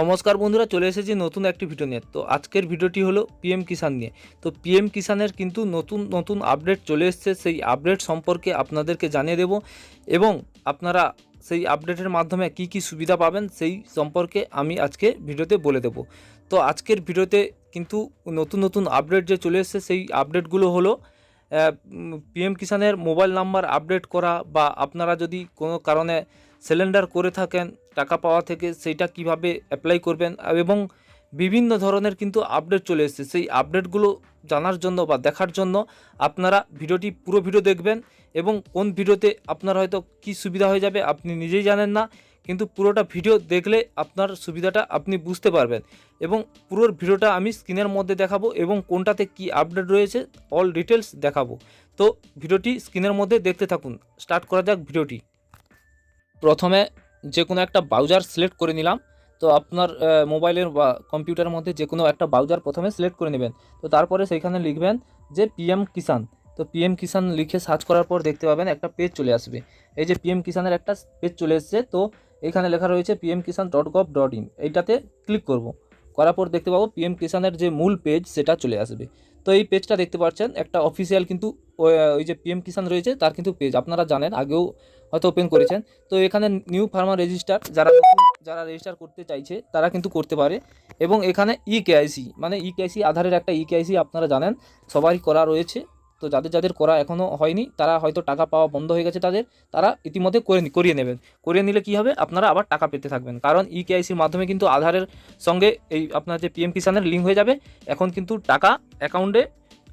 নমস্কার বন্ধুরা, চলে এসেছি নতুন একটি ভিডিও নিয়ে। তো আজকের ভিডিওটি হলো পিএম কিষান নিয়ে। তো পিএম কিষানের কিন্তু নতুন নতুন আপডেট চলে এসছে। সেই আপডেট সম্পর্কে আপনাদেরকে জানিয়ে দেব এবং আপনারা সেই আপডেটের মাধ্যমে কি কি সুবিধা পাবেন সেই সম্পর্কে আমি আজকে ভিডিওতে বলে দেব। তো আজকের ভিডিওতে কিন্তু নতুন নতুন আপডেট যে চলে এসছে, সেই আপডেটগুলো হলো পিএম কিষানের মোবাইল নাম্বার আপডেট করা বা আপনারা যদি কোনো কারণে সিলিন্ডার করে থাকেন টাকা পাওয়া থেকে সেইটা কীভাবে অ্যাপ্লাই করবেন, এবং বিভিন্ন ধরনের কিন্তু আপডেট চলে এসেছে। সেই আপডেটগুলো জানার জন্য বা দেখার জন্য আপনারা ভিডিওটি পুরো ভিডিও দেখবেন, এবং কোন ভিডিওতে আপনার হয়তো কি সুবিধা হয়ে যাবে আপনি নিজেই জানেন না, কিন্তু পুরোটা ভিডিও দেখলে আপনার সুবিধাটা আপনি বুঝতে পারবেন। এবং পুরো ভিডিওটা আমি স্ক্রিনের মধ্যে দেখাবো, এবং কোনটাতে কি আপডেট রয়েছে অল ডিটেলস দেখাবো। তো ভিডিওটি স্ক্রিনের মধ্যে দেখতে থাকুন। স্টার্ট করা যাক ভিডিওটি। প্রথমে যে কোনো একটা ব্রাউজার সিলেক্ট করে নিলাম, তো আপনার মোবাইলের বা কম্পিউটারের মধ্যে যে কোনো একটা ব্রাউজার প্রথমে সিলেক্ট করে নেবেন। তো তারপরে সেইখানে লিখবেন যে পিএম কিষান তো পিএম কিষান লিখে সার্চ করার পর দেখতে পাবেন একটা পেজ চলে আসবে। এই যে পিএম কিষানের একটা পেজ চলে এসেছে, তো এখানে লেখা রয়েছে PM Kisan dot gov dot in এইটাতে ক্লিক করব। করার পর দেখতে পাবো পিএম কিষানের যে মূল পেজ সেটা চলে আসবে। তো এই পেজটা দেখতে পাচ্ছেন, একটা অফিসিয়াল কিন্তু ওই ওই যে পিএম কিষান রয়েছে, তার কিন্তু পেজ আপনারা জানেন, আগেও হয়তো ওপেন করেছেন। তো এখানে নিউ ফার্মার রেজিস্টার যারা যারা রেজিস্টার করতে চাইছে, তারা কিন্তু করতে পারে। এবং এখানে ই কেআইসি মানে ই কেআইসি আধারের একটা ই কেআইসি আপনারা জানেন সবারই করা রয়েছে। তো যাদের যাদের করা এখনও হয়নি, তারা হয়তো টাকা পাওয়া বন্ধ হয়ে গেছে তাদের, তারা ইতিমধ্যে করে করিয়ে নেবেন। করিয়ে নিলে কি হবে? আপনারা আবার টাকা পেতে থাকবেন। কারণ ই কেআইসির মাধ্যমে কিন্তু আধারের সঙ্গে এই আপনার যে পিএম কিষানের লিঙ্ক হয়ে যাবে। এখন কিন্তু টাকা অ্যাকাউন্টে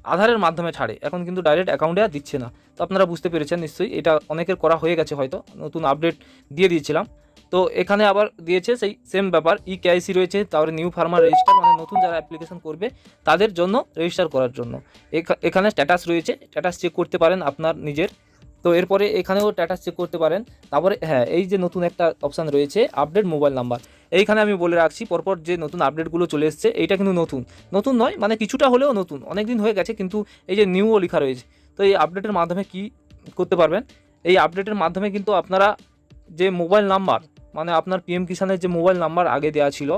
আধারের মাধ্যমে ছাড়ে। এখন কিন্তু ডাইরেক্ট অ্যাকাউন্টে আর দিচ্ছে না। তো আপনারা বুঝতে পেরেছেন নিশ্চয়ই, এটা অনেকের করা হয়ে গেছে হয়তো, নতুন আপডেট দিয়ে দিয়েছিলাম। তো এখানে আবার দিয়েছে সেই সেম ব্যাপার ই কেআইসি রয়েছে, তারপরে নিউ ফার্মার রেজিস্টার মানে নতুন যারা অ্যাপ্লিকেশন করবে, তাদের জন্য রেজিস্টার করার জন্য। এখা- এখানে স্ট্যাটাস রয়েছে স্ট্যাটাস চেক করতে পারেন আপনার নিজের। তো এরপরে এখানেও স্ট্যাটাস চেক করতে পারেন। তারপরে হ্যাঁ এই যে নতুন একটা অপশান রয়েছে আপডেট মোবাইল নাম্বার এইখানে আমি বলে রাখছি, পরপর যে নতুন আপডেটগুলো চলে এসছে, এইটা কিন্তু নতুন। নতুন নয় মানে কিছুটা হলেও নতুন। অনেক দিন হয়ে গেছে, কিন্তু এই যে নিউও লেখা রয়েছে। তো এই আপডেটের মাধ্যমে কি করতে পারবেন? এই আপডেটের মাধ্যমে কিন্তু আপনারা যে মোবাইল নাম্বার মানে আপনার পিএম কিষানের যে মোবাইল নাম্বার আগে দেওয়া ছিল,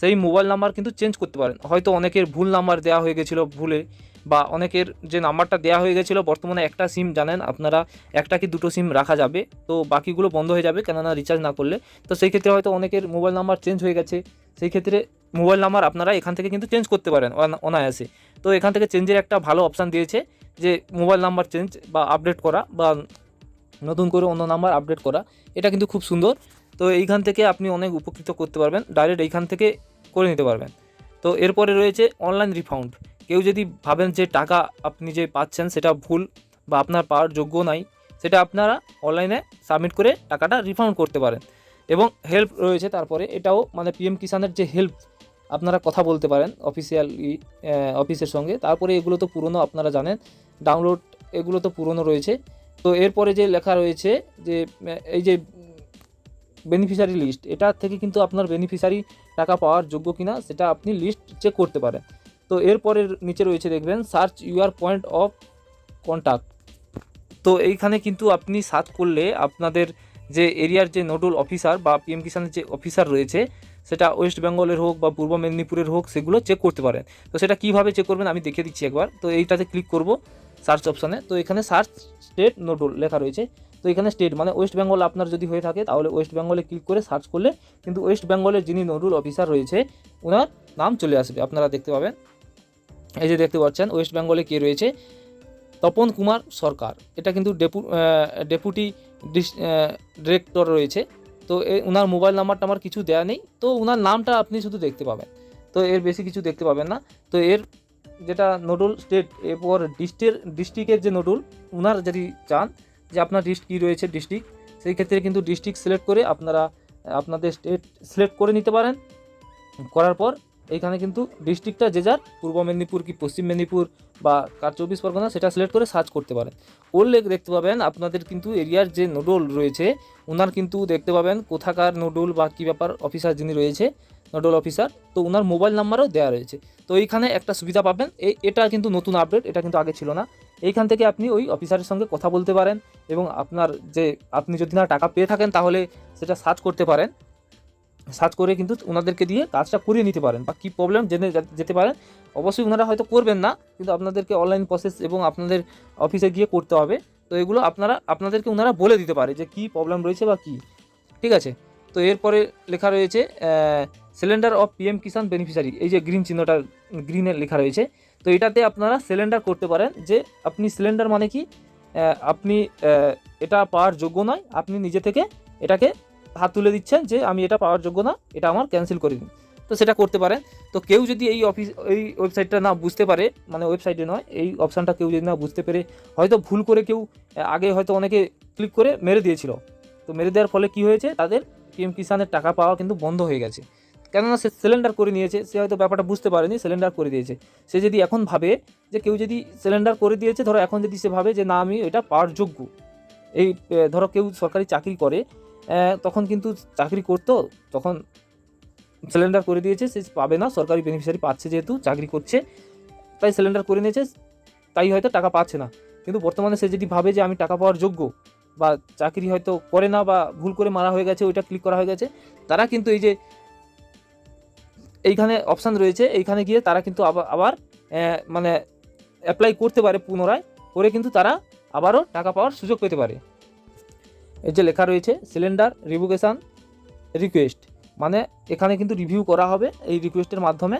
সেই মোবাইল নাম্বার কিন্তু চেঞ্জ করতে পারেন। হয়তো অনেকের ভুল নাম্বার দেওয়া হয়ে গেছিল ভুলে। বা অনেকের যে নাম্বারটা দেওয়া হয়ে গেছিল, বর্তমানে একটা সিম জানেন, আপনারা একটা কি দুটো সিম রাখা যাবে, তো বাকিগুলো বন্ধ হয়ে যাবে, কেননা রিচার্জ না করলে। তো সেই ক্ষেত্রে হয়তো অনেকের মোবাইল নাম্বার চেঞ্জ হয়ে গেছে, সেই ক্ষেত্রে মোবাইল নাম্বার আপনারা এখান থেকে কিন্তু চেঞ্জ করতে পারেন অনায়াসে। তো এখান থেকে চেঞ্জের একটা ভালো অপশান দিয়েছে, যে মোবাইল নাম্বার চেঞ্জ বা আপডেট করা বা নতুন করে অন্য নাম্বার আপডেট করা, এটা কিন্তু খুব সুন্দর। তো এইখান থেকে আপনি অনেক উপকৃত করতে পারবেন ডাইরেক্ট এইখান থেকে করে নিতে পারবেন। তো এরপরে রয়েছে অনলাইন রিফাউন্ড কেউ যদি ভাবেন যে টাকা আপনি যে পাচ্ছেন সেটা ভুল বা আপনার পাওয়ার যোগ্য নাই, সেটা আপনারা অনলাইনে সাবমিট করে টাকাটা রিফান্ড করতে পারেন। এবং হেল্প রয়েছে তারপরে, এটাও মানে পিএম কিষানের যে হেল্প আপনারা কথা বলতে পারেন অফিসিয়াল অফিসের সঙ্গে। তারপরে এগুলো তো পুরনো, আপনারা জানেন ডাউনলোড এগুলো তো পুরনো রয়েছে। তো এরপরে যে লেখা রয়েছে যে এই যে বেনিফিশিয়ারি লিস্ট এটা থেকে কিন্তু আপনার বেনিফিশিয়ারি টাকা পাওয়ার যোগ্য কিনা, সেটা আপনি লিস্ট চেক করতে পারেন। তো এরপরে নিচে রয়েছে দেখবেন search your point of contact তো এইখানে কিন্তু আপনি সার্চ করলে আপনাদের যে এরিয়ার যে নোডাল অফিসার বা পিএম কিষানের যে অফিসার রয়েছে, সেটা ওয়েস্ট বেঙ্গলের হোক বা পূর্ব মেদিনীপুরের হোক, সেগুলো চেক করতে পারেন। তো সেটা কীভাবে চেক করবেন আমি দেখিয়ে দিচ্ছি একবার। তো এইটাতে ক্লিক করব সার্চ অপশানে তো এখানে সার্চ স্টেট নোডল লেখা রয়েছে। তো এখানে স্টেট মানে ওয়েস্ট বেঙ্গল আপনার যদি হয়ে থাকে, তাহলে ওয়েস্ট বেঙ্গলে ক্লিক করে সার্চ করলে কিন্তু ওয়েস্ট বেঙ্গলের যিনি নোডুল অফিসার রয়েছে ওনার নাম চলে আসবে। আপনারা দেখতে পাবেন। এই যে দেখতে পাচ্ছেন ওয়েস্ট বেঙ্গলে কে রয়েছে? তপন কুমার সরকার। এটা কিন্তু ডেপু ডেপুটি ডিরেক্টর রয়েছে। তো এ ওনার মোবাইল নাম্বারটা আমার কিছু দেওয়া নেই। তো ওনার নামটা আপনি শুধু দেখতে পাবেন। তো এর বেশি কিছু দেখতে পাবেন না। তো এর যেটা নোডুল স্টেট এরপর ডিস্টের ডিস্ট্রিক্টের যে নোডুল ওনার যদি চান যে আপনার ডিস্ট কী রয়েছে ডিস্ট্রিক্ট সেই ক্ষেত্রে কিন্তু ডিস্ট্রিক্ট সিলেক্ট করে আপনারা, আপনাদের স্টেট সিলেক্ট করে নিতে পারেন। করার পর এইখানে কিন্তু ডিস্ট্রিক্টটা যে যার, পূর্ব মেদিনীপুর কি পশ্চিম মেদিনীপুর বা কার চব্বিশ পরগনা, সেটা সিলেক্ট করে সার্চ করতে পারেন। করলে দেখতে পাবেন আপনাদের কিন্তু এরিয়ার যে নোডল রয়েছে ওনার কিন্তু দেখতে পাবেন কোথাকার নোডল বা কী ব্যাপার অফিসার যিনি রয়েছে নোডল অফিসার তো ওনার মোবাইল নাম্বারও দেওয়া রয়েছে। তো এইখানে একটা সুবিধা পাবেন এই এটা কিন্তু নতুন আপডেট এটা কিন্তু আগে ছিল না। এইখান থেকে আপনি ওই অফিসারের সঙ্গে কথা বলতে পারেন এবং আপনার যে, আপনি যদি না টাকা পেয়ে থাকেন, তাহলে সেটা সার্চ করতে পারেন। সার্চ করে কিন্তু ওনাদেরকে দিয়ে কাজটা করিয়ে নিতে পারেন বা কী প্রবলেম জেনে যেতে পারেন, অবশ্যই ওনারা হয়তো করবেন না, কিন্তু আপনাদেরকে অনলাইন প্রসেস এবং আপনাদের অফিসে গিয়ে করতে হবে। তো এগুলো আপনারা, আপনাদেরকে ওনারা বলে দিতে পারে যে কী প্রবলেম রয়েছে বা কী। ঠিক আছে? তো এরপরে লেখা রয়েছে cylinder of PM Kisan beneficiary এই যে গ্রিন চিহ্নটা গ্রিনের লেখা রয়েছে। তো এটাতে আপনারা সিলিন্ডার করতে পারেন যে আপনি সিলিন্ডার মানে কি? আপনি এটা পাওয়ার যোগ্য নয়, আপনি নিজে থেকে এটাকে হাত তুলে দিচ্ছেন যে আমি এটা পাওয়ার যোগ্য না, এটা আমার ক্যান্সেল করে দিন। তো সেটা করতে পারেন। তো কেউ যদি এই অফিস এই ওয়েবসাইটটা না বুঝতে পারে মানে ওয়েবসাইটে নয়, এই অপশানটা কেউ যদি না বুঝতে পেরে, হয়তো ভুল করে কেউ আগে হয়তো অনেকে ক্লিক করে মেরে দিয়েছিল। তো মেরে দেওয়ার ফলে কি হয়েছে? তাদের পিএম কিষানের টাকা পাওয়া কিন্তু বন্ধ হয়ে গেছে। কেননা সে সিলিন্ডার করে নিয়েছে, সে হয়তো ব্যাপারটা বুঝতে পারেনি সিলিন্ডার করে দিয়েছে। সে যদি এখন ভাবে যে কেউ যদি সিলিন্ডার করে দিয়েছে, ধরো এখন যদি সে ভাবে যে না, আমি এটা পাওয়ার যোগ্য। এই ধরো কেউ সরকারি চাকরি করে তখন কিন্তু চাকরি করতো, তখন সিলিন্ডার করে দিয়েছে, সে পাবে না, সরকারি বেনিফিশিয়ারি পাচ্ছে যেহেতু, চাকরি করছে, তাই সিলিন্ডার করে নিয়েছে, তাই হয়তো টাকা পাচ্ছে না। কিন্তু বর্তমানে সে যদি ভাবে যে আমি টাকা পাওয়ার যোগ্য, বা চাকরি হয়তো করে না, বা ভুল করে মারা হয়ে গেছে, ওইটা ক্লিক করা হয়ে গেছে, তারা কিন্তু এই যে এইখানে অপশান রয়েছে, এইখানে গিয়ে তারা কিন্তু আবার মানে অ্যাপ্লাই করতে পারে পুনরায়, করে কিন্তু তারা আবারও টাকা পাওয়ার সুযোগ পেতে পারে। এই যে লেখা রয়েছে সিলিন্ডার রিভুকেশান রিকোয়েস্ট মানে এখানে কিন্তু রিভিউ করা হবে এই রিকোয়েস্টের মাধ্যমে।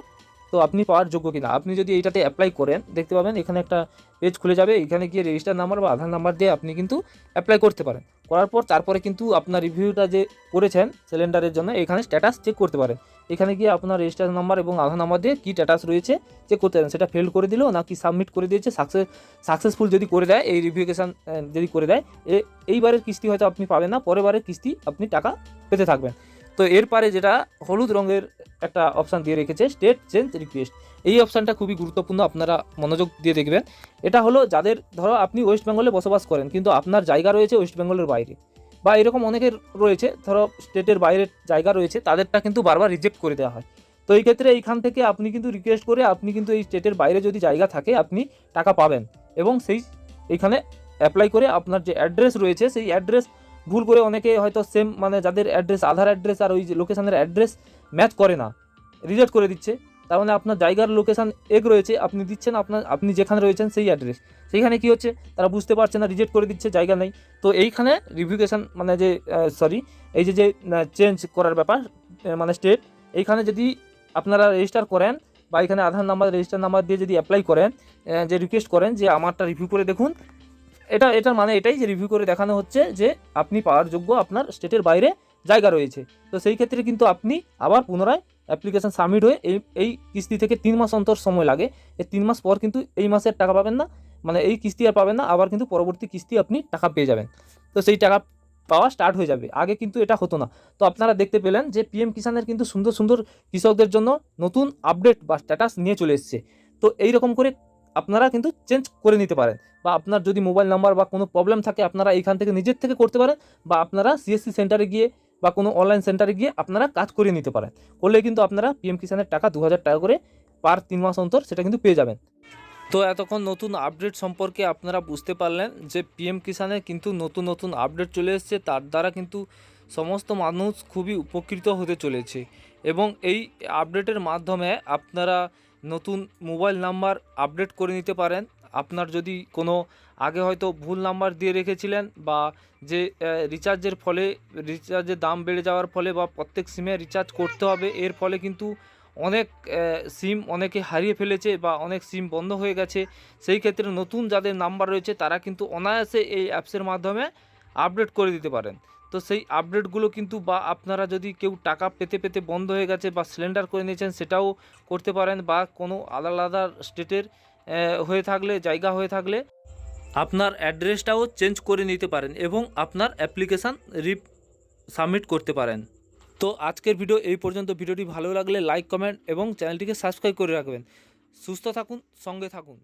তো আপনি পাওয়ার যোগ্য কিনা? আপনি যদি এইটাতে অ্যাপ্লাই করেন, দেখতে পাবেন এখানে একটা পেজ খুলে যাবে, এখানে গিয়ে রেজিস্টার নাম্বার বা আধার নাম্বার দিয়ে আপনি কিন্তু অ্যাপ্লাই করতে পারেন। করার পর তারপরে কিন্তু আপনার রিভিউটা যে করেছেন সিলিন্ডারের জন্য, এখানে স্ট্যাটাস চেক করতে পারেন। এখানে গিয়ে আপনার রেজিস্টার নাম্বার এবং আধার নাম্বার দিয়ে কী স্ট্যাটাস রয়েছে চেক করতে পারেন। সেটা ফেল করে দিল নাকি সাবমিট করে দিয়েছে সাকসেস সাকসেসফুল যদি করে দেয়, এই রিভিউকেশান যদি করে দেয় এইবারের কিস্তি হয়তো আপনি পাবেন না, পরের বারের কিস্তি আপনি টাকা পেতে থাকবেন। তো এরপরে যেটা হলুদ রঙের একটা অপশান দিয়ে রেখেছে স্টেট চেঞ্জ রিকোয়েস্ট এই অপশানটা খুবই গুরুত্বপূর্ণ, আপনারা মনোযোগ দিয়ে দেখবেন। এটা হলো যাদের, ধরো আপনি ওয়েস্ট বেঙ্গলে বসবাস করেন, কিন্তু আপনার জায়গা রয়েছে ওয়েস্ট বেঙ্গলের বাইরে। বা এরকম অনেকের রয়েছে, ধরো স্টেটের বাইরের জায়গা রয়েছে, তাদেরটা কিন্তু বারবার রিজেক্ট করে দেওয়া হয়। তো এই ক্ষেত্রে এইখান থেকে আপনি কিন্তু রিকোয়েস্ট করে আপনি কিন্তু এই স্টেটের বাইরে যদি জায়গা থাকে, আপনি টাকা পাবেন। এবং সেই, এইখানে অ্যাপ্লাই করে আপনার যে অ্যাড্রেস রয়েছে, সেই অ্যাড্রেস ভুল করে অনেকে হয়তো সেম মানে যাদের অ্যাড্রেস আধার অ্যাড্রেস আর ওই লোকেশনের অ্যাড্রেস ম্যাচ করে না, রিজেক্ট করে দিচ্ছে। তার মানে আপনার জায়গার লোকেশান এক রয়েছে, আপনি দিচ্ছেন আপনার, আপনি যেখানে রয়েছেন সেই অ্যাড্রেস সেইখানে কি হচ্ছে? তারা বুঝতে পারছে না রিজেক্ট করে দিচ্ছে, জায়গা নেই। তো এইখানে রিভিউকেশন মানে যে সরি এই যে যে চেঞ্জ করার ব্যাপার মানে স্টেট এইখানে যদি আপনারা রেজিস্টার করেন বা এখানে আধার নাম্বার রেজিস্টার নাম্বার দিয়ে যদি অ্যাপ্লাই করেন যে রিকোয়েস্ট করেন যে আমারটা রিভিউ করে দেখুন, এটা, এটার মানে এটাই যে রিভিউ করে দেখানো হচ্ছে যে আপনি পাওয়ার যোগ্য আপনার স্টেটের বাইরে জায়গা রয়েছে। তো সেই ক্ষেত্রে কিন্তু আপনি আবার পুনরায় অ্যাপ্লিকেশন সাবমিট হয়ে এই এই কিস্তি থেকে তিন মাস অন্তর সময় লাগে। এই তিন মাস পর কিন্তু এই মাসের টাকা পাবেন না। মানে এই কিস্তি আর পাবেন না, আবার কিন্তু পরবর্তী কিস্তি আপনি টাকা পেয়ে যাবেন। তো সেই টাকা পাওয়া স্টার্ট হয়ে যাবে। আগে কিন্তু এটা হতো না। তো আপনারা দেখতে পেলেন যে পিএম কিষানের কিন্তু সুন্দর সুন্দর কৃষকদের জন্য নতুন আপডেট বা স্ট্যাটাস নিয়ে চলে এসছে। তো এই রকম করে আপনারা কিন্তু চেঞ্জ করে নিতে পারেন। বা আপনার যদি মোবাইল নাম্বার বা কোনো প্রবলেম থাকে, আপনারা এইখান থেকে নিজের থেকে করতে পারেন। বা আপনারা সিএসসি সেন্টারে গিয়ে বা কোনো অনলাইন সেন্টারে গিয়ে আপনারা কাজ করিয়ে নিতে পারেন। করলে কিন্তু আপনারা পিএম কিষানের টাকা দু হাজার টাকা করে পার তিন মাস অন্তর সেটা কিন্তু পেয়ে যাবেন। তো এতক্ষণ নতুন আপডেট সম্পর্কে আপনারা বুঝতে পারলেন যে পিএম কিষানে কিন্তু নতুন নতুন আপডেট চলে এসেছে, তার দ্বারা কিন্তু সমস্ত মানুষ খুবই উপকৃত হতে চলেছে। এবং এই আপডেটের মাধ্যমে আপনারা নতুন মোবাইল নাম্বার আপডেট করে নিতে পারেন। আপনার যদি কোনো আগে হয়তো ভুল নাম্বার দিয়ে রেখেছিলেন বা যে রিচার্জের ফলে রিচার্জের দাম বেড়ে যাওয়ার ফলে বা প্রত্যেক সিমে রিচার্জ করতে হবে, এর ফলে কিন্তু অনেক সিম অনেকে হারিয়ে ফেলেছে বা অনেক সিম বন্ধ হয়ে গেছে। সেই ক্ষেত্রে নতুন যাদের নাম্বার রয়েছে, তারা কিন্তু অনায়াসে এই অ্যাপসের মাধ্যমে আপডেট করে দিতে পারেন। তো সেই আপডেটগুলো কিন্তু বা আপনারা যদি কেউ টাকা পেতে পেতে বন্ধ হয়ে গেছে বা সিলিন্ডার করে নিয়েছেন, সেটাও করতে পারেন বা কোনো আলাদা আলাদা স্টেটের হয়ে থাকলে, জায়গা হয়ে থাকলে আপনার অ্যাড্রেসটাও চেঞ্জ করে নিতে পারেন এবং আপনার অ্যাপ্লিকেশান রি সাবমিট করতে পারেন। তো আজকের ভিডিও এই পর্যন্ত। ভিডিওটি ভালো লাগলে লাইক, কমেন্ট এবং চ্যানেলটিকে সাবস্ক্রাইব করে রাখবেন। সুস্থ থাকুন, সঙ্গে থাকুন।